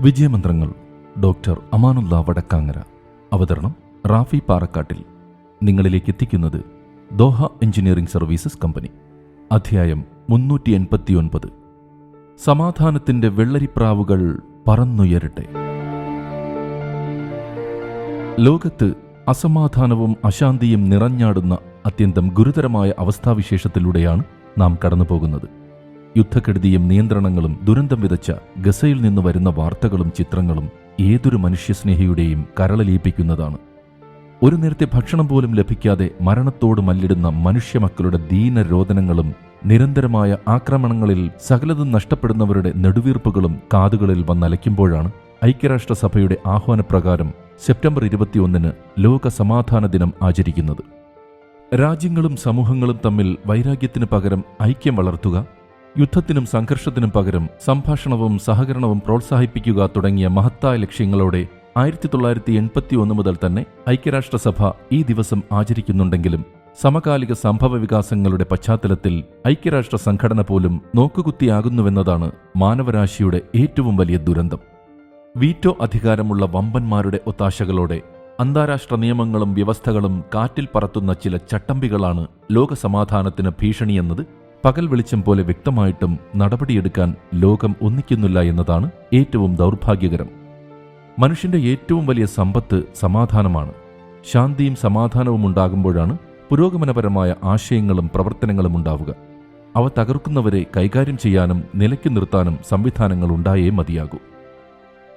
വിജയമന്ത്രങ്ങൾ doctor Amanullah Vadakkangara. അവതരണം റാഫി പാറക്കാട്ടിൽ. നിങ്ങളിലേക്ക് എത്തിക്കുന്നത് ദോഹ എഞ്ചിനീയറിംഗ് സർവീസസ് കമ്പനി. അധ്യായം മുന്നൂറ്റി എൺപത്തിയൊൻപത് സമാധാനത്തിന്റെ വെള്ളരിപ്രാവുകൾ പറന്നുയരട്ടെ. ലോകത്ത് അസമാധാനവും അശാന്തിയും നിറഞ്ഞാടുന്ന അത്യന്തം ഗുരുതരമായ അവസ്ഥാവിശേഷത്തിലൂടെയാണ് നാം കടന്നുപോകുന്നത്. യുദ്ധക്കെടുതിയും നിയന്ത്രണങ്ങളും ദുരന്തം വിതച്ച ഗസയിൽ നിന്ന് വരുന്ന വാർത്തകളും ചിത്രങ്ങളും ഏതൊരു മനുഷ്യസ്നേഹിയുടെയും കരളലിയിപ്പിക്കുന്നതാണ്. ഒരു നേരത്തെ ഭക്ഷണം പോലും ലഭിക്കാതെ മരണത്തോട് മല്ലിടുന്ന മനുഷ്യമക്കളുടെ ദീനരോദനങ്ങളും നിരന്തരമായ ആക്രമണങ്ങളിൽ സകലതും നഷ്ടപ്പെടുന്നവരുടെ നെടുവീർപ്പുകളും കാതുകളിൽ വന്നലയ്ക്കുമ്പോഴാണ് ഐക്യരാഷ്ട്രസഭയുടെ ആഹ്വാനപ്രകാരം സെപ്റ്റംബർ ഇരുപത്തിയൊന്നിന് ലോക സമാധാന ദിനം ആചരിക്കുന്നത്. രാജ്യങ്ങളും സമൂഹങ്ങളും തമ്മിൽ വൈരാഗ്യത്തിന് പകരം ഐക്യം വളർത്തുക യുദ്ധത്തിനും സംഘർഷത്തിനും പകരം സംഭാഷണവും സഹകരണവും പ്രോത്സാഹിപ്പിക്കുക തുടങ്ങിയ മഹത്തായ ലക്ഷ്യങ്ങളോടെ ആയിരത്തി തൊള്ളായിരത്തി എൺപത്തി ഒന്ന് മുതൽ തന്നെ ഐക്യരാഷ്ട്രസഭ ഈ ദിവസം ആചരിക്കുന്നുണ്ടെങ്കിലും സമകാലിക സംഭവ വികാസങ്ങളുടെ പശ്ചാത്തലത്തിൽ ഐക്യരാഷ്ട്ര സംഘടന പോലും നോക്കുകുത്തിയാകുന്നുവെന്നതാണ് മാനവരാശിയുടെ ഏറ്റവും വലിയ ദുരന്തം. വീറ്റോ അധികാരമുള്ള വമ്പന്മാരുടെ ഒത്താശകളോടെ അന്താരാഷ്ട്ര നിയമങ്ങളും വ്യവസ്ഥകളും കാറ്റിൽ പറത്തുന്ന ചില ചട്ടമ്പികളാണ് ലോകസമാധാനത്തിന് ഭീഷണിയെന്നത് പകൽ വെളിച്ചം പോലെ വ്യക്തമായിട്ടും നടപടിയെടുക്കാൻ ലോകം ഒന്നിക്കുന്നില്ല എന്നതാണ് ഏറ്റവും ദൗർഭാഗ്യകരം. മനുഷ്യന്റെ ഏറ്റവും വലിയ സമ്പത്ത് സമാധാനമാണ്. ശാന്തിയും സമാധാനവും ഉണ്ടാകുമ്പോഴാണ് പുരോഗമനപരമായ ആശയങ്ങളും പ്രവർത്തനങ്ങളും ഉണ്ടാവുക. അവ തകർക്കുന്നവരെ കൈകാര്യം ചെയ്യാനും നിലയ്ക്ക് നിർത്താനും സംവിധാനങ്ങൾ ഉണ്ടായേ മതിയാകൂ.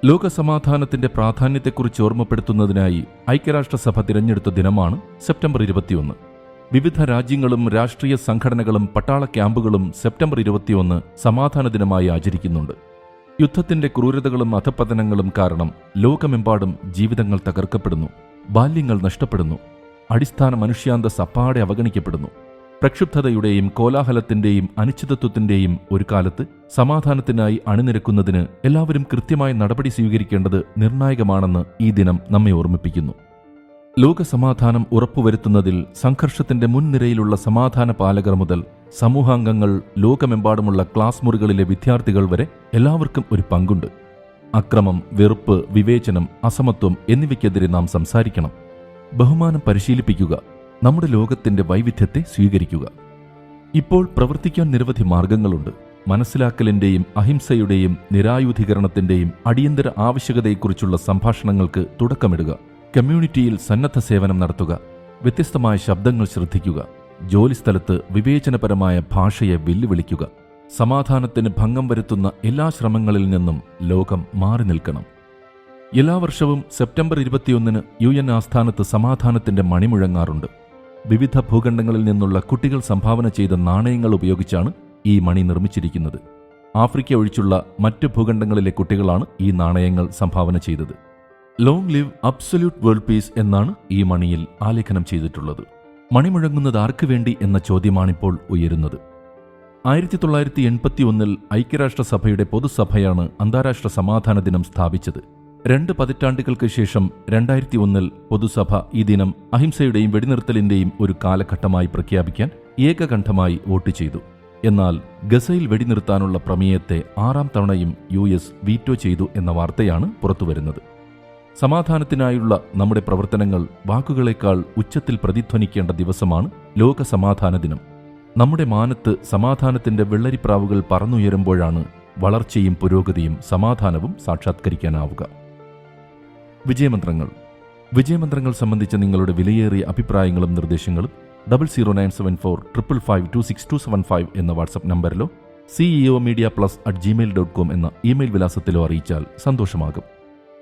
ലോകസമാധാനത്തിന്റെ പ്രാധാന്യത്തെക്കുറിച്ച് ഓർമ്മപ്പെടുത്തുന്നതിനായി ഐക്യരാഷ്ട്രസഭ തിരഞ്ഞെടുത്ത ദിനമാണ് സെപ്റ്റംബർ ഇരുപത്തിയൊന്ന്. വിവിധ രാജ്യങ്ങളും രാഷ്ട്രീയ സംഘടനകളും പട്ടാള ക്യാമ്പുകളും സെപ്റ്റംബർ ഇരുപത്തിയൊന്ന് സമാധാന ദിനമായി ആചരിക്കുന്നുണ്ട്. യുദ്ധത്തിന്റെ ക്രൂരതകളും അധപതനങ്ങളും കാരണം ലോകമെമ്പാടും ജീവിതങ്ങൾ തകർക്കപ്പെടുന്നു ബാല്യങ്ങൾ നഷ്ടപ്പെടുന്നു അടിസ്ഥാന മനുഷ്യാന്ത സപ്പാടെ അവഗണിക്കപ്പെടുന്നു. പ്രക്ഷുബ്ധതയുടെയും കോലാഹലത്തിന്റെയും അനിശ്ചിതത്വത്തിന്റെയും ഒരു കാലത്ത് സമാധാനത്തിനായി അണിനിരക്കുന്നതിന് എല്ലാവരും കൃത്യമായ നടപടി സ്വീകരിക്കേണ്ടത് നിർണായകമാണെന്ന് ഈ ദിനം നമ്മെ ഓർമ്മിപ്പിക്കുന്നു. ലോകസമാധാനം ഉറപ്പുവരുത്തുന്നതിൽ സംഘർഷത്തിന്റെ മുൻനിരയിലുള്ള സമാധാന പാലകർ മുതൽ സമൂഹാംഗങ്ങൾ ലോകമെമ്പാടുമുള്ള ക്ലാസ് മുറികളിലെ വിദ്യാർത്ഥികൾ വരെ എല്ലാവർക്കും ഒരു പങ്കുണ്ട്. അക്രമം വെറുപ്പ് വിവേചനം അസമത്വം എന്നിവയ്ക്കെതിരെ നാം സംസാരിക്കണം. ബഹുമാനം പരിശീലിപ്പിക്കുക നമ്മുടെ ലോകത്തിന്റെ വൈവിധ്യത്തെ സ്വീകരിക്കുക. ഇപ്പോൾ പ്രവർത്തിക്കാൻ നിരവധി മാർഗങ്ങളുണ്ട്. മനസ്സിലാക്കലിന്റെയും അഹിംസയുടെയും നിരായുധീകരണത്തിന്റെയും അടിയന്തര ആവശ്യകതയെക്കുറിച്ചുള്ള സംഭാഷണങ്ങൾക്ക് തുടക്കമിടുക. കമ്മ്യൂണിറ്റിയിൽ സന്നദ്ധ സേവനം നടത്തുക വ്യത്യസ്തമായ ശബ്ദങ്ങൾ ശ്രദ്ധിക്കുക ജോലിസ്ഥലത്ത് വിവേചനപരമായ ഭാഷയെ വെല്ലുവിളിക്കുക സമാധാനത്തിന് ഭംഗം വരുത്തുന്ന എല്ലാ ശ്രമങ്ങളിൽ നിന്നും ലോകം മാറി നിൽക്കണം. എല്ലാ വർഷവും സെപ്റ്റംബർ ഇരുപത്തിയൊന്നിന് യു എൻ ആസ്ഥാനത്ത് സമാധാനത്തിന്റെ മണിമുഴങ്ങാറുണ്ട്. വിവിധ ഭൂഖണ്ഡങ്ങളിൽ നിന്നുള്ള കുട്ടികൾ സംഭാവന ചെയ്ത നാണയങ്ങൾ ഉപയോഗിച്ചാണ് ഈ മണി നിർമ്മിച്ചിരിക്കുന്നത്. ആഫ്രിക്ക ഒഴിച്ചുള്ള മറ്റ് ഭൂഖണ്ഡങ്ങളിലെ കുട്ടികളാണ് ഈ നാണയങ്ങൾ സംഭാവന ചെയ്തത്. Long live absolute world peace എന്നാണ് ഈ മണിയിൽ ആലേഖനം ചെയ്തിട്ടുള്ളത്. മണി മുഴങ്ങുന്നത് ആർക്കു വേണ്ടി എന്ന ചോദ്യമാണിപ്പോൾ ഉയരുന്നത്. ആയിരത്തി തൊള്ളായിരത്തി എൺപത്തി ഒന്നിൽ ഐക്യരാഷ്ട്രസഭയുടെ പൊതുസഭയാണ് അന്താരാഷ്ട്ര സമാധാന ദിനം സ്ഥാപിച്ചത്. രണ്ട് പതിറ്റാണ്ടുകൾക്ക് ശേഷം രണ്ടായിരത്തി ഒന്നിൽ പൊതുസഭ ഈ ദിനം അഹിംസയുടെയും വെടിനിർത്തലിന്റെയും ഒരു കാലഘട്ടമായി പ്രഖ്യാപിക്കാൻ ഏകകണ്ഠമായി വോട്ട് ചെയ്തു. എന്നാൽ ഗസയിൽ വെടിനിർത്താനുള്ള പ്രമേയത്തെ ആറാം തവണയും യു വീറ്റോ ചെയ്തു എന്ന വാർത്തയാണ് പുറത്തുവരുന്നത്. സമാധാനത്തിനായുള്ള നമ്മുടെ പ്രവർത്തനങ്ങൾ വാക്കുകളേക്കാൾ ഉച്ചത്തിൽ പ്രതിധ്വനിക്കേണ്ട ദിവസമാണ് ലോക സമാധാന ദിനം. നമ്മുടെ മാനത്ത് സമാധാനത്തിന്റെ വെള്ളരിപ്രാവുകൾ പറന്നുയരുമ്പോഴാണ് വളർച്ചയും പുരോഗതിയും സമാധാനവും സാക്ഷാത്കരിക്കാനാവുക. വിജയമന്ത്രങ്ങൾ. വിജയമന്ത്രങ്ങൾ സംബന്ധിച്ച നിങ്ങളുടെ വിലയേറിയ അഭിപ്രായങ്ങളും നിർദ്ദേശങ്ങളും double zero nine seven four triple five two six two seven five എന്ന WhatsApp നമ്പറിലോ CEO media plus at Gmail dot com എന്ന ഇമെയിൽ വിലാസത്തിലോ അറിയിച്ചാൽ സന്തോഷമാകും.